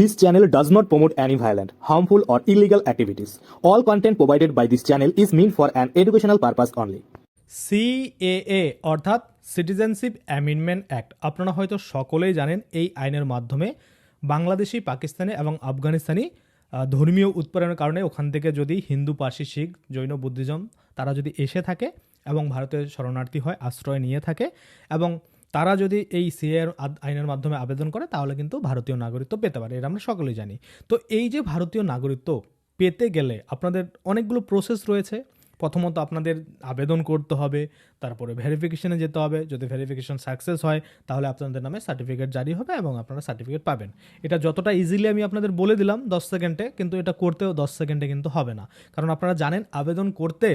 This channel does not promote any violent, harmful, or illegal activities. All content provided by this channel is meant for an educational purpose only. CAA অর্থাৎ citizenship amendment act আপনারা হয়তো সকলেই জানেন এই আইনের মাধ্যমে বাংলাদেশি পাকিস্তানি এবং Afghanistani ধর্মীয় উৎপাদনের কারণে ওখান থেকে যদি হিন্দু পার্সি শিখ জৈন বুদ্ধিজম তারা যদি এসে থাকে এবং ভারতের শরণার্থী হয় আশ্রয় নিয়ে থাকে এবং তারা যদি এই সিএর আইনের মাধ্যমে আবেদন করে, তাহলে কিন্তু ভারতীয় নাগরিকত্ব পেতে পারে, এটা আমরা সকলেই জানি। তো এই যে ভারতীয় নাগরিকত্ব পেতে গেলে আপনাদের অনেকগুলো প্রসেস রয়েছে। প্রথমত আপনাদের আবেদন করতে হবে, তারপরে ভেরিফিকেশনে যেতে হবে। যদি ভেরিফিকেশন সাকসেস হয়, তাহলে আপনাদের নামে সার্টিফিকেট জারি হবে এবং আপনারা সার্টিফিকেট পাবেন। এটা যতটা ইজিলি আমি আপনাদের বলে দিলাম দশ সেকেন্ডে কিন্তু এটা করতেও দশ সেকেন্ডে কিন্তু হবে না। কারণ আপনারা জানেন, আবেদন করতে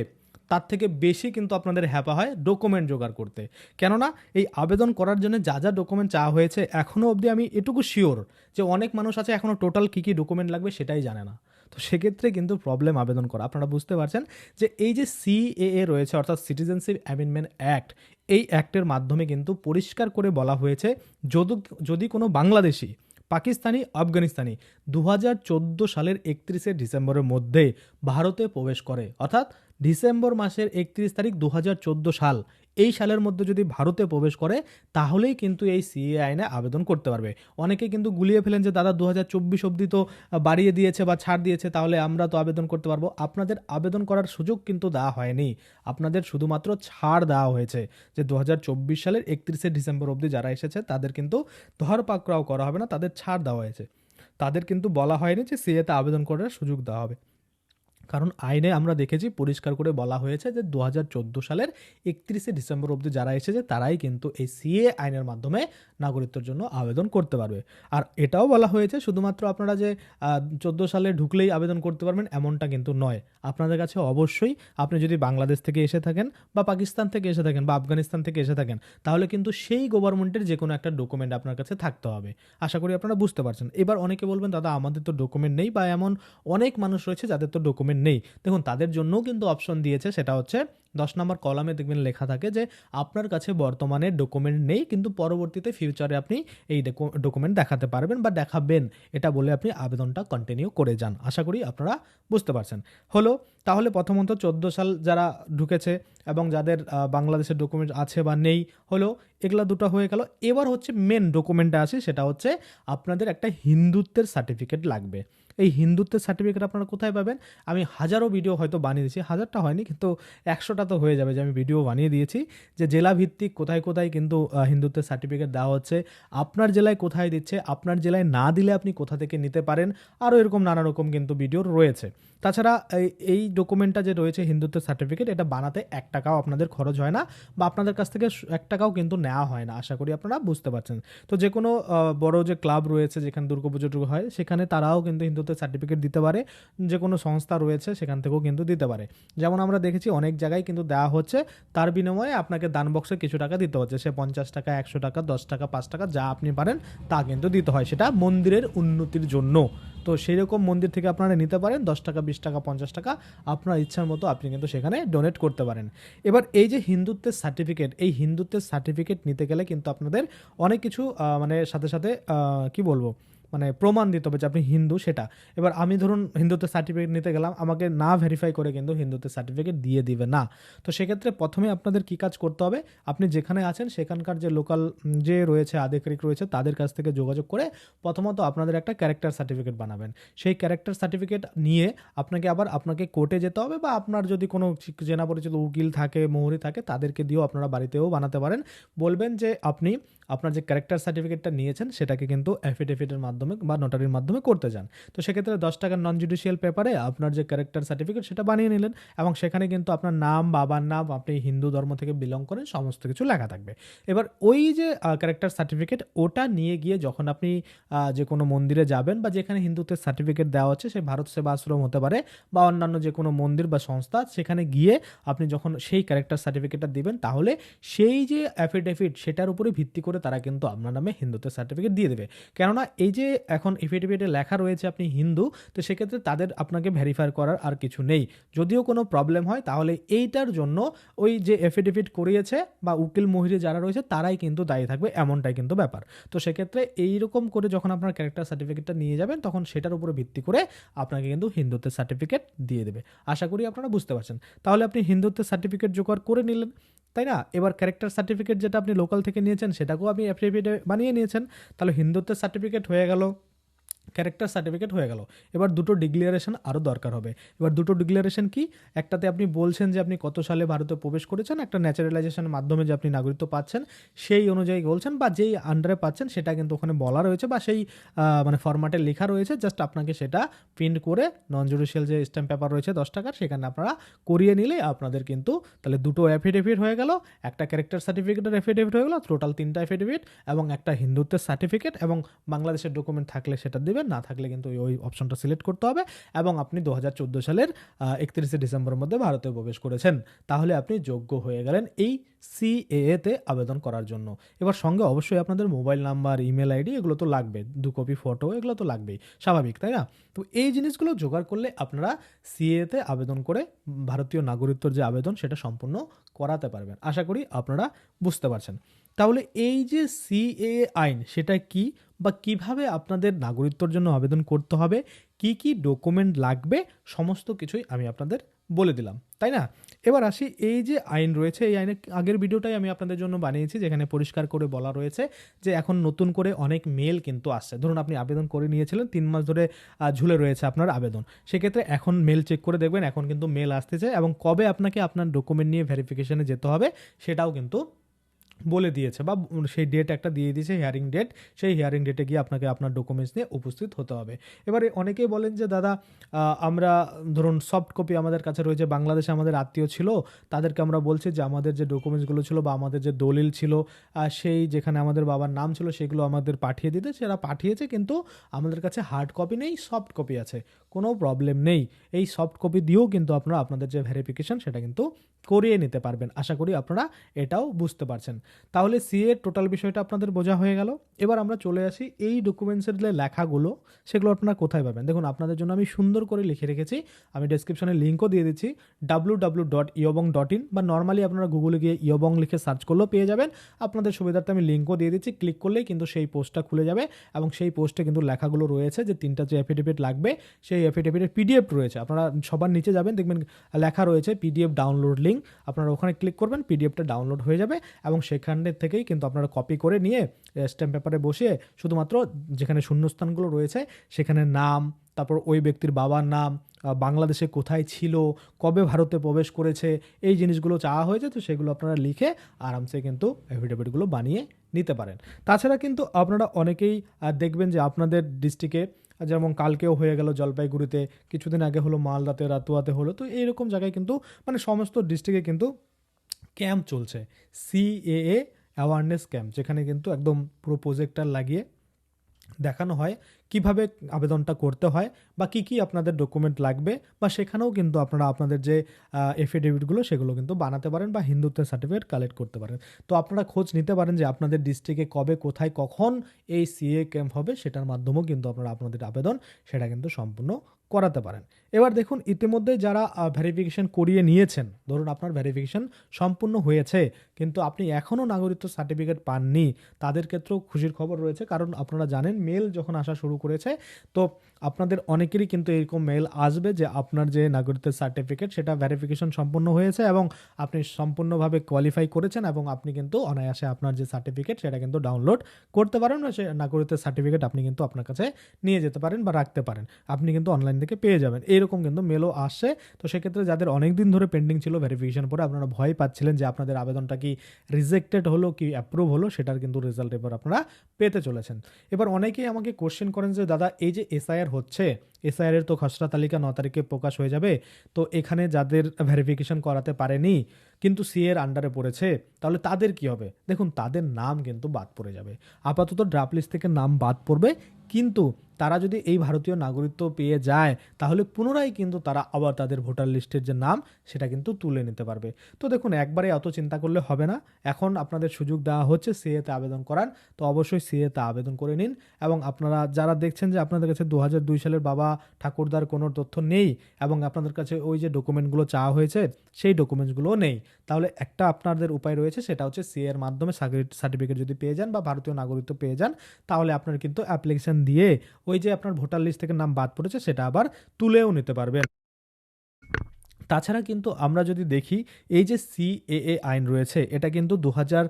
তার থেকে বেশি কিন্তু আপনাদের হ্যাপা হয় ডকুমেন্ট জোগাড় করতে। কেননা এই আবেদন করার জন্য যা যা ডকুমেন্ট চাওয়া হয়েছে এখনও অবধি আমি এটুকু শিওর যে অনেক মানুষ আছে এখনও টোটাল কী কী ডকুমেন্ট লাগবে সেটাই জানে না। তো সেক্ষেত্রে কিন্তু প্রবলেম আবেদন করা। আপনারা বুঝতে পারছেন যে এই যে সিএএ রয়েছে, অর্থাৎ সিটিজেনশিপ অ্যামেন্ডমেন্ট অ্যাক্ট এই অ্যাক্টের মাধ্যমে কিন্তু পরিষ্কার করে বলা হয়েছে যদি যদি কোনো বাংলাদেশি, পাকিস্তানি, আফগানিস্তানি দু হাজার চোদ্দ সালের একত্রিশে ডিসেম্বরের মধ্যে ভারতে প্রবেশ করে, অর্থাৎ ডিসেম্বর মাসের একত্রিশ তারিখ দু হাজার চোদ্দ সাল। এই সালের মধ্যে যদি ভারতে প্রবেশ করে, তাহলেই কিন্তু এই সিএ আইনে আবেদন করতে পারবে। অনেকে কিন্তু গুলিয়ে ফেলেন যে, দাদা দু হাজার চব্বিশ অব্দি তো বাড়িয়ে দিয়েছে বা ছাড় দিয়েছে, তাহলে আমরা তো আবেদন করতে পারব। আপনাদের আবেদন করার সুযোগ কিন্তু দেওয়া হয়নি। আপনাদের শুধুমাত্র ছাড় দেওয়া হয়েছে যে দু হাজার চব্বিশ সালের একত্রিশে ডিসেম্বর অবধি যারা এসেছে, তাদের কিন্তু ধরপাকড়াও করা হবে না, তাদের ছাড় দেওয়া হয়েছে। তাদের কিন্তু বলা হয়নি যে, সিএতে আবেদন করার সুযোগ দেওয়া হবে। কারণ আইনে আমরা দেখেছি পরিষ্কার করে বলা হয়েছে যে দু হাজার চোদ্দ সালের একত্রিশে ডিসেম্বর অবধি যারা এসেছে তারাই কিন্তু এই সিএ আইনের মাধ্যমে নাগরিকত্বের জন্য আবেদন করতে পারবে। আর এটাও বলা হয়েছে শুধুমাত্র আপনারা যে চোদ্দ সালে ঢুকলেই আবেদন করতে পারবেন এমনটা কিন্তু নয়। আপনাদের কাছে অবশ্যই আপনি যদি বাংলাদেশ থেকে এসে থাকেন বা পাকিস্তান থেকে এসে থাকেন বা আফগানিস্তান থেকে এসে থাকেন, তাহলে কিন্তু সেই গভর্নমেন্টের যে কোনো একটা ডকুমেন্ট আপনার কাছে থাকতে হবে। আশা করি আপনারা বুঝতে পারছেন। এবার অনেকে বলবেন, দাদা, আমাদের তো ডকুমেন্ট নেই বা এমন অনেক মানুষ রয়েছে যাদের তো ডকুমেন্ট নেই। দেখুন, তাদের জন্যও কিন্তু অপশন দিয়েছে, সেটা হচ্ছে দশ নম্বর কলামে দেখবেন লেখা থাকে যে, আপনার কাছে বর্তমানে ডকুমেন্ট নেই, কিন্তু পরবর্তীতে ফিউচারে আপনি এই ডকুমেন্ট দেখাতে পারবেন বা দেখাবেন। এটা বলে আপনি আবেদনটা কন্টিনিউ করে যান। আশা করি আপনারা বুঝতে পারছেন। হলো, তাহলে প্রথমত চোদ্দ সাল যারা ঢুকেছে এবং যাদের বাংলাদেশের ডকুমেন্ট আছে বা নেই, হলো, এগুলা দুটো হয়ে গেল। এবার হচ্ছে মেন ডকুমেন্টটা আছে, সেটা হচ্ছে আপনাদের একটা হিন্দুত্বের সার্টিফিকেট লাগবে। এই হিন্দুত্বের সার্টিফিকেট আপনারা কোথায় পাবেন? আমি হাজারো ভিডিও হয়তো বানিয়ে দিয়েছি। হাজারটা হয়নি, কিন্তু একশোটা তো হয়ে যাবে যে আমি ভিডিও বানিয়ে দিয়েছি যে জেলা ভিত্তিক কোথায় কোথায় কিন্তু হিন্দুত্বের সার্টিফিকেট দেওয়া হচ্ছে, আপনার জেলায় কোথায় দিচ্ছে, আপনার জেলায় না দিলে আপনি কোথা থেকে নিতে পারেন, আরও এরকম নানা রকম কিন্তু ভিডিও রয়েছে। তাছাড়া এই ডকুমেন্টটা যে রয়েছে হিন্দুত্বের সার্টিফিকেট এটা বানাতে এক টাকাও আপনাদের খরচ হয় না বা আপনাদের কাছ থেকে এক টাকাও কিন্তু নেওয়া হয় না, আশা করি আপনারা বুঝতে পারছেন। তো যে কোনো বড় যে ক্লাব রয়েছে যেখানে দুর্গাপুজো হয়, সেখানে তারাও কিন্তু হিন্দুত্বের সার্টিফিকেট দিতে পারে যে কোনো সংস্থা রয়েছে সেখান থেকেও কিন্তু দিতে পারে। যেমন আমরা দেখেছি অনেক জায়গায় কিন্তু দেওয়া হচ্ছে, তার বিনিময়ে আপনাকে দান বক্সে কিছু টাকা দিতে হচ্ছে। সে পঞ্চাশ টাকা, একশো টাকা, দশ টাকা, পাঁচ টাকা যা আপনি পারেন, তা কিন্তু দিতে হয়। সেটা মন্দিরের উন্নতির জন্য। তো সেই রকম মন্দির থেকে আপনারা নিতে পারেন, দশ টাকা, বিশ টাকা, পঞ্চাশ টাকা, আপনার ইচ্ছার মতো আপনি কিন্তু সেখানে ডোনেট করতে পারেন। এবার এই যে হিন্দুত্বের সার্টিফিকেট এই হিন্দুত্বের সার্টিফিকেট নিতে গেলে কিন্তু আপনাদের অনেক কিছু মানে সাথে সাথে কি বলব? মানে প্রমাণ দিতে হবে যে আপনি হিন্দু, সেটা। এবার আমি ধরুন হিন্দুত্বের সার্টিফিকেট নিতে গেলাম, আমাকে না ভেরিফাই করে কিন্তু হিন্দুত্বের সার্টিফিকেট দিয়ে দিবে না। তো সেক্ষেত্রে প্রথমে আপনাদের কি কাজ করতে হবে, আপনি যেখানে আছেন সেখানকার যে লোকাল যে রয়েছে, আধিকারিক রয়েছে, তাদের কাছ থেকে যোগাযোগ করে প্রথমত আপনাদের একটা ক্যারেক্টার সার্টিফিকেট বানাবেন। সেই ক্যারেক্টার সার্টিফিকেট নিয়ে আপনাকে আবার আপনাকে কোর্টে যেতে হবে বা আপনার যদি কোনো চেনা পরিচিত উকিল থাকে, মৌরি থাকে, তাদেরকে দিয়েও আপনারা বাড়িতেও বানাতে পারেন। বলবেন যে আপনি আপনার যে ক্যারেক্টার সার্টিফিকেটটা নিয়েছেন, সেটাকে কিন্তু অ্যাফিডেভিটের মাধ্যমে বা নোটারির মাধ্যমে করতে যান। তো সেক্ষেত্রে দশ টাকার নন জুডিশিয়াল পেপারে আপনার যে ক্যারেক্টার সার্টিফিকেট সেটা বানিয়ে নিলেন এবং সেখানে কিন্তু আপনার নাম, বাবার নাম, আপনি হিন্দু ধর্ম থেকে বিলং করেন সমস্ত কিছু লেখা থাকবে। এবার ওই যে ক্যারেক্টার সার্টিফিকেট ওটা নিয়ে গিয়ে যখন আপনি যে কোনো মন্দিরে যাবেন বা যেখানে হিন্দুত্বের সার্টিফিকেট দেওয়া হচ্ছে সেই ভারত সেবা আশ্রম হতে পারে বা অন্যান্য যে কোনো মন্দির বা সংস্থা, সেখানে গিয়ে আপনি যখন সেই ক্যারেক্টার সার্টিফিকেটটা দিবেন, তাহলে সেই যে অ্যাফিডেভিট সেটার উপরে ভিত্তি করে তারা কিন্তু আপনার নামে হিন্দুত্বের সার্টিফিকেট দিয়ে দেবে। কেননা এই যে এখন এফিডেভিটে লেখা রয়েছে আপনি হিন্দু, তো সেক্ষেত্রে তাদের আপনাকে ভেরিফাই করার আর কিছু নেই। যদিও কোনো প্রবলেম হয়, তাহলে এইটার জন্য ওই যে এফিডেভিট করিয়েছে বা উকিল মহিরি যারা রয়েছে, তারাই কিন্তু দায়ী থাকবে, এমনটাই কিন্তু ব্যাপার। তো সেক্ষেত্রে এইরকম করে যখন আপনার ক্যারেক্টার সার্টিফিকেটটা নিয়ে যাবেন, তখন সেটার উপরে ভিত্তি করে আপনাকে কিন্তু হিন্দুত্বের সার্টিফিকেট দিয়ে দেবে। আশা করি আপনারা বুঝতে পারছেন। তাহলে আপনি হিন্দুত্বের সার্টিফিকেট জোগাড় করে নিলেন। তাই না? এবার ক্যারেক্টার সার্টিফিকেট যেটা আপনি লোকাল থেকে নিয়েছেন, সেটাকেও আপনি অ্যাফিডেভিটে বানিয়ে নিয়েছেন। তাহলে হিন্দুত্বের সার্টিফিকেট হয়ে গেল। ক্যারেক্টার সার্টিফিকেট হয়ে গেল। এবার দুটো ডিক্লারেশন আরও দরকার হবে। এবার দুটো ডিক্লারেশন কি? একটাতে আপনি বলছেন যে আপনি কত সালে ভারতে প্রবেশ করেছেন, একটা ন্যাচারালাইজেশনের মাধ্যমে যে আপনি নাগরিকত্ব পাচ্ছেন, সেই অনুযায়ী বলছেন বা যেই আন্ডারে পাচ্ছেন সেটা কিন্তু ওখানে বলা রয়েছে বা সেই মানে ফরম্যাটে লেখা রয়েছে জাস্ট আপনাকে সেটা প্রিন্ট করে নন জুডিশিয়াল যে স্ট্যাম্প পেপার রয়েছে দশ টাকার, সেখানে আপনারা করিয়ে নিলে আপনাদের কিন্তু তাহলে দুটো অ্যাফিডেভিট হয়ে গেল, একটা ক্যারেক্টার সার্টিফিকেটের অ্যাফিডেভিট হয়ে গেল টোটাল তিনটা অ্যাফিডেভিট এবং একটা হিন্দুত্বের সার্টিফিকেট এবং বাংলাদেশের ডকুমেন্ট থাকলে সেটা দেবেন, না থাকলে কিন্তু ওই- অপশনটা সিলেক্ট করতে হবে এবং আপনি দু হাজার চোদ্দ সালের একত্রিশে ডিসেম্বরের মধ্যে ভারতে প্রবেশ করেছেন। তাহলে আপনি যোগ্য হয়ে গেলেন এই সিএএ তে আবেদন করার জন্য। এবার সঙ্গে অবশ্যই আপনাদের মোবাইল নাম্বার ইমেল আইডি এগুলো তো লাগবে, দু কপি ফটো এগুলো তো লাগবেই, স্বাভাবিক, তাই না? তো এই জিনিসগুলো জোগাড় করলে আপনারা সিএ তে আবেদন করে ভারতীয় নাগরিকত্বর যে আবেদন সেটা সম্পূর্ণ করাতে পারবেন। আশা করি আপনারা বুঝতে পারছেন। তাহলে এই যে সিএ আইন, সেটা কি বা কীভাবে আপনাদের নাগরিকত্বর জন্য আবেদন করতে হবে, কি কি ডকুমেন্ট লাগবে, সমস্ত কিছুই আমি আপনাদের বলে দিলাম, তাই না? এবার আসি, এই যে আইন রয়েছে, এই আইনের আগের ভিডিওটাই আমি আপনাদের জন্য বানিয়েছি, যেখানে পরিষ্কার করে বলা রয়েছে যে এখন নতুন করে অনেক মেল কিন্তু আসছে। ধরুন আপনি আবেদন করে নিয়েছিলেন, তিন মাস ধরে ঝুলে রয়েছে আপনার আবেদন। সেক্ষেত্রে এখন মেল চেক করে দেখবেন, এখন কিন্তু মেল আসতেছে এবং কবে আপনাকে আপনার ডকুমেন্ট নিয়ে ভেরিফিকেশানে যেতে হবে, সেটাও কিন্তু বলে দিয়েছে বা সেই ডেট একটা দিয়ে দিয়েছে হিয়ারিং ডেট সেই হিয়ারিং ডেটে গিয়ে আপনাকে আপনার ডকুমেন্টস নিয়ে উপস্থিত হতে হবে। এবারে অনেকেই বলেন যে, দাদা আমরা ধরুন সফট কপি আমাদের কাছে রয়েছে, বাংলাদেশে আমাদের আত্মীয় ছিল, তাদেরকে আমরা বলছি যে, আমাদের যে ডকুমেন্টসগুলো ছিল বা আমাদের যে দলিল ছিল সেই যেখানে আমাদের বাবার নাম ছিল, সেগুলো আমাদের পাঠিয়ে দিতে। সেটা পাঠিয়েছে, কিন্তু আমাদের কাছে হার্ড কপি নেই সফট কপি আছে। কোনো প্রবলেম নেই। এই সফট কপি দিয়েও কিন্তু আপনারা আপনাদের যে ভেরিফিকেশন সেটা কিন্তু করিয়ে নিতে পারবেন। আশা করি আপনারা এটাও বুঝতে পারছেন। তাহলে সিএ টোটাল বিষয়টা আপনাদের বোঝা হয়ে গেল। এবার আমরা চলে আসি এই ডকুমেন্টসের যে লেখাগুলো, সেগুলো আপনারা কোথায় পাবেন? দেখুন, আপনাদের জন্য আমি সুন্দর করে লিখে রেখেছি। আমি ডেসক্রিপশনে লিঙ্কও দিয়ে দিচ্ছি। ডাব্লু ডাব্লু ডট ইয়বং ডট ইন বা নর্মালি আপনারা গুগলে গিয়ে ইয়বং লিখে সার্চ করলেও পেয়ে যাবেন। আপনাদের সুবিধার্থে আমি লিঙ্কও দিয়ে দিচ্ছি। ক্লিক করলেই কিন্তু সেই পোস্টটা খুলে যাবে এবং সেই পোস্টে কিন্তু লেখাগুলো রয়েছে যে তিনটা যে অ্যাফিডেভিট লাগবে, সেই অ্যাফিডেভিটের পিডিএফ রয়েছে। আপনারা সবার নিচে যাবেন, দেখবেন লেখা রয়েছে পিডিএফ ডাউনলোড লিঙ্ক আপনারা ওখানে ক্লিক করবেন পিডিএফটা ডাউনলোড হয়ে যাবে এবং সেখানের থেকেই কিন্তু আপনারা কপি করে নিয়ে স্ট্যাম্প পেপারে বসিয়ে শুধুমাত্র যেখানে শূন্যস্থানগুলো রয়েছে, সেখানে নাম, তারপর ওই ব্যক্তির বাবার নাম বাংলাদেশে কোথায় ছিল, কবে ভারতে প্রবেশ করেছে, এই জিনিসগুলো চাওয়া হয়েছে, তো সেগুলো আপনারা লিখে আরামসে কিন্তু অ্যাফিডেভিটগুলো বানিয়ে নিতে পারেন। তাছাড়া কিন্তু আপনারা অনেকেই দেখবেন যে আপনাদের ডিস্ট্রিক্টে যেমন কালকেও হয়ে গেল জলপাইগুড়িতে, কিছুদিন আগে হলো মালদাতে, রাতুয়াতে হলো, তো এইরকম জায়গায় কিন্তু মানে সমস্ত ডিস্ট্রিক্টে কিন্তু ক্যাম্প চলছে সিএএ অ্যাওয়ারনেস ক্যাম্প যেখানে কিন্তু একদম পুরো প্রজেক্টার লাগিয়ে দেখানো হয় কীভাবে আবেদনটা করতে হয় বা কি কি আপনাদের ডকুমেন্ট লাগবে বা সেখানেও কিন্তু আপনারা আপনাদের যে এফিডেভিটগুলো সেগুলো কিন্তু বানাতে পারেন বা হিন্দুত্বের সার্টিফিকেট কালেক্ট করতে পারেন। তো আপনারা খোঁজ নিতে পারেন যে আপনাদের ডিস্ট্রিক্টে কবে, কোথায়, কখন এই সিএ ক্যাম্প হবে, সেটার মাধ্যমেও কিন্তু আপনারা আপনাদের আবেদন, সেটা কিন্তু সম্পূর্ণ করাতে পারেন। এবার দেখুন, ইতিমধ্যে যারা ভেরিফিকেশন করিয়ে নিয়েছেন, ধরুন আপনার ভেরিফিকেশন সম্পূর্ণ হয়েছে, কিন্তু আপনি এখনও নাগরিকত্ব সার্টিফিকেট পাননি, তাদের ক্ষেত্রেও খুশির খবর রয়েছে, কারণ আপনারা জানেন মেল যখন আসা শুরু করেছে, তো আপনাদের অনেকেরই কিন্তু এরকম মেল আসবে যে আপনার যে নাগরিকত্বের সার্টিফিকেট সেটা ভেরিফিকেশন সম্পূর্ণ হয়েছে এবং আপনি সম্পূর্ণভাবে কোয়ালিফাই করেছেন এবং আপনি কিন্তু অনায়াসে আপনার যে সার্টিফিকেট সেটা কিন্তু ডাউনলোড করতে পারেন, সে নাগরিকত্বের সার্টিফিকেট আপনি কিন্তু আপনার কাছে নিয়ে যেতে পারেন বা রাখতে পারেন। আপনি কিন্তু অনলাইন থেকে পেয়ে যাবেন। এরকম কিন্তু মেলও আসে। তো সেক্ষেত্রে যাদের অনেক দিন ধরে পেন্ডিং ছিল ভেরিফিকেশন পরে আপনারা ভয় পাচ্ছিলেন যে আপনাদের আবেদনটা কি রিজেক্টেড হলো, কি অ্যাপ্রুভ হলো, সেটার কিন্তু রেজাল্ট এবার আপনারা পেতে চলেছেন। এবার অনেকেই আমাকে কোশ্চেন করেন যে, দাদা, এই যে এসআইআর হচ্ছে এসআইআর তো খসড়া তালিকা ন তারিখে প্রকাশ হয়ে যাবে, তো এখানে যাদের ভেরিফিকেশন করাতে পারেনি, কিন্তু সি এর আন্ডারে পড়েছে, তাহলে তাদের কি হবে? দেখুন, তাদের নাম কিন্তু বাদ পড়ে যাবে। আপাতত ড্রাফট লিস্ট থেকে নাম বাদ পড়বে। কিন্তু তারা যদি এই ভারতীয় নাগরিকত্ব পেয়ে যায়, তাহলে পুনরায় কিন্তু তারা আবার তাদের ভোটার লিস্টের যে নাম, সেটা কিন্তু তুলে নিতে পারবে। তো দেখুন, একবারে অত চিন্তা করলে হবে না। এখন আপনাদের সুযোগ দেওয়া হচ্ছে সিএতে আবেদন করার। তো অবশ্যই সিএতে আবেদন করে নিন এবং আপনারা যারা দেখছেন যে আপনাদের কাছে দু সালের বাবা ঠাকুরদার কোনো তথ্য নেই এবং আপনাদের কাছে ওই যে ডকুমেন্টগুলো চাওয়া হয়েছে, সেই ডকুমেন্টসগুলোও নেই, তাহলে একটা আপনাদের উপায় রয়েছে, সেটা হচ্ছে সিএ এর মাধ্যমে সার্টিফিকেট যদি পেয়ে যান বা ভারতীয় নাগরিকত্ব পেয়ে যান, তাহলে আপনার কিন্তু অ্যাপ্লিকেশন দিয়ে ওই যে আপনার ভোটার লিস্ট থেকে নাম বাদ পড়েছে, সেটা আবার তুলেও নিতে পারবেন। তাছাড়া কিন্তু আমরা যদি দেখি, এই যে সিএএ আইন রয়েছে, এটা কিন্তু দু হাজার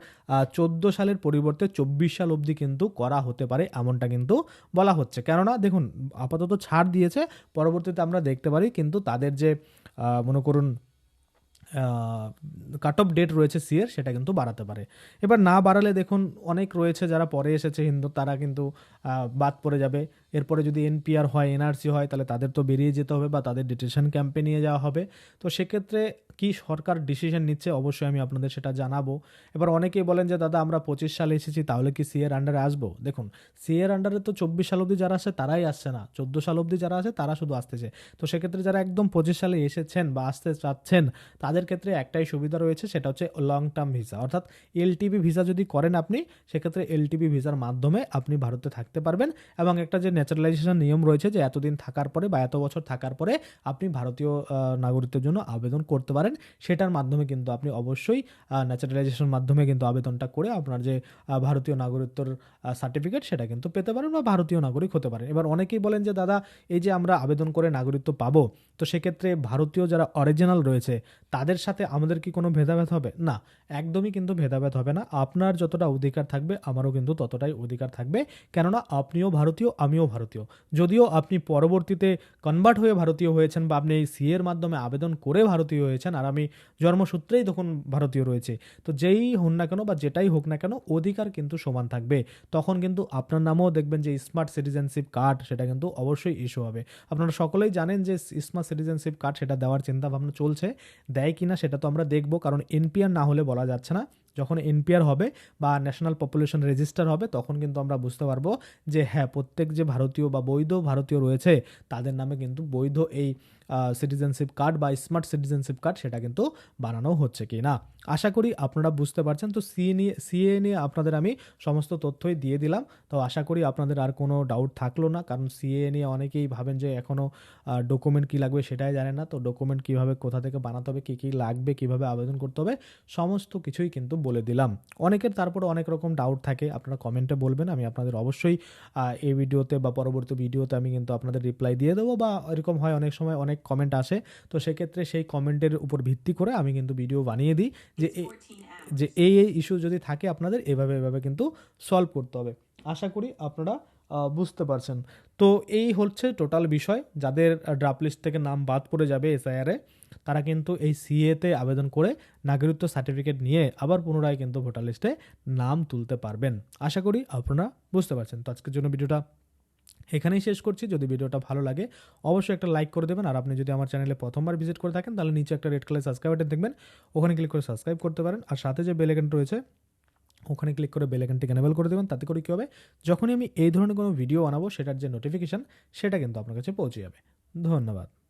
চোদ্দ সালের পরিবর্তে চব্বিশ সাল অবধি কিন্তু করা হতে পারে, এমনটা কিন্তু বলা হচ্ছে। কেননা, দেখুন, আপাতত ছাড় দিয়েছে, পরবর্তীতে আমরা দেখতে পারি কিন্তু তাদের যে মনে করুন কাট অফ ডেট রয়েছে সিয়ের সেটা কিন্তু বাড়াতে পারে। এবার না বাড়ালে দেখুন, অনেক রয়েছে যারা পরে এসেছে হিন্দু, তারা কিন্তু বাদ পড়ে যাবে। এরপরে যদি এনপিআর হয়, এনআরসি হয়, তাহলে তাদের তো বেরিয়ে যেতে হবে বা তাদের ডিটেনশন ক্যাম্পে নিয়ে যাওয়া হবে। তো সেক্ষেত্রে কি সরকার ডিসিশন নিচ্ছে? অবশ্যই আমি আপনাদের সেটা জানাব। এবার অনেকেই বলেন যে, দাদা, আমরা পঁচিশ সালে এসেছি, তাহলে কি সিএর আন্ডারে আসব? দেখুন সিএর আন্ডারে তো চব্বিশ সাল অবধি যারা আসে, তারাই আসছে না। চোদ্দ সাল অবধি যারা আছে তারা শুধু আসতেছে। তো সেক্ষেত্রে যারা একদম পঁচিশ সালে এসেছেন বা আসতে চাচ্ছেন, তাদের ক্ষেত্রে একটাই সুবিধা রয়েছে, সেটা হচ্ছে লং টার্ম ভিসা অর্থাৎ এলটিবি ভিসা যদি করেন আপনি, সেক্ষেত্রে এলটিবি ভিসার মাধ্যমে আপনি ভারতে থাকতে পারবেন এবং একটা যে ন্যাচারালাইজেশন নিয়ম রয়েছে যে এতদিন থাকার পরে বা এত বছর থাকার পরে আপনি ভারতীয় আহ, নাগরিকত্বের জন্য আবেদন করতে পারেন। সেটার মাধ্যমে কিন্তু আপনি অবশ্যই ন্যাচারালাইজেশন মাধ্যমে কিন্তু আবেদনটা করে আপনার যে ভারতীয় নাগরিকত্বর সার্টিফিকেট সেটা কিন্তু পেতে পারেন বা ভারতীয় নাগরিক হতে পারেন। এবার অনেকেই বলেন যে দাদা এই যে আমরা আবেদন করে নাগরিকত্ব পাবো তো সেক্ষেত্রে ভারতীয় যারা অরিজিনাল রয়েছে তাদের সাথে আমাদের কি কোনো ভেদাভেদ হবে? না একদমই কিন্তু ভেদাভেদ হবে না। আপনার যতটা অধিকার থাকবে আমারও কিন্তু ততটাই অধিকার থাকবে। কেননা আপনিও ভারতীয় আমিও ভারতীয়। যদিও আপনি পরবর্তীতে কনভার্ট হয়ে ভারতীয় হয়েছেন বা আপনি এই সিএর মাধ্যমে আবেদন করে ভারতীয় হয়েছেন, আর আমি জন্মসূত্রেই তখন ভারতীয় রয়েছে, তো যেই হন না কেন বা যেটাই হোক না কেন অধিকার কিন্তু সমান থাকবে। তখন কিন্তু আপনার নামও দেখবেন যে স্মার্ট সিটিজেনশিপ কার্ড সেটা কিন্তু অবশ্যই ইস্যু হবে। আপনারা সকলেই জানেন যে স্মার্ট সিটিজেনশিপ কার্ড সেটা দেওয়ার চিন্তা ভাবনা চলছে, দেয় কিনা সেটা তো আমরা দেখব, কারণ এনপিআর না হলে বলা যাচ্ছে না। যখন এনপিআর হবে বা ন্যাশনাল পপুলেশন রেজিস্টার হবে, তখন কিন্তু আমরা বুঝতে পারব যে হ্যাঁ প্রত্যেক যে ভারতীয় বা বৈধ ভারতীয় রয়েছে, তাদের নামে কিন্তু বৈধ এই সিটিজেনশিপ কার্ড বা স্মার্ট সিটিজেনশিপ কার্ড সেটা কিন্তু বানানো হচ্ছে কি না আশা করি আপনারা বুঝতে পারছেন। তো সিএ নিয়ে সিএ নিয়ে আপনাদের আমি সমস্ত তথ্যই দিয়ে দিলাম। তো আশা করি আপনাদের আর কোনো ডাউট থাকল না। কারণ সিএ নিয়ে অনেকেই ভাবেন যে এখনও ডকুমেন্ট কী লাগবে সেটাই জানে না। তো ডকুমেন্ট কীভাবে, কোথা থেকে বানাতে হবে, কী কী লাগবে, কীভাবে আবেদন করতে হবে, সমস্ত কিছুই কিন্তু বলে দিলাম। অনেকের তারপরে অনেক রকম ডাউট থাকে। আপনারা কমেন্টে বলবেন। আমি আপনাদের অবশ্যই এই ভিডিওতে বা পরবর্তী ভিডিওতে আমি কিন্তু আপনাদের রিপ্লাই দিয়ে দেবো বা এরকম হয় অনেক সময় অনেক কমেন্ট আসে। তো সেক্ষেত্রে সেই কমেন্টের উপর ভিত্তি করে আমি কিন্তু ভিডিও বানিয়ে দিই যে যে এই এই ইস্যু যদি থাকে আপনাদের, এভাবে এভাবে কিন্তু সলভ করতে হবে। আশা করি আপনারা বুঝতে পারছেন। তো এই হচ্ছে টোটাল বিষয়। যাদের ড্রাফট লিস্ট থেকে নাম বাদ পড়ে যাবে এসআইআরে তারা কিন্তু এই সিএতে আবেদন করে নাগরিকত্ব সার্টিফিকেট নিয়ে আবার পুনরায় কিন্তু ভোটার লিস্টে নাম তুলতে পারবেন। আশা করি আপনারা বুঝতে পারছেন। তো আজকের জন্য ভিডিওটা এখানেই শেষ করছি। যদি ভিডিওটা ভালো লাগে, অবশ্যই একটা লাইক করে দেবেন। আর আপনি যদি আমার চ্যানেলে প্রথমবার ভিজিট করে থাকেন, তাহলে নিচে একটা রেড কালার সাবস্ক্রাইব বাটন দেখবেন। ওখানে ক্লিক করে সাবস্ক্রাইব করতে পারেন। আর সাথে যে বেল আইকন রয়েছে, ওখানে ক্লিক করে বেল আইকনটিকে এনেবল করে দেবেন। তাতে করে কী হবে? যখনই আমি এই ধরনের কোনো ভিডিও বানাবো, সেটার যে নোটিফিকেশান সেটা কিন্তু আপনার কাছে পৌঁছে যাবে। ধন্যবাদ।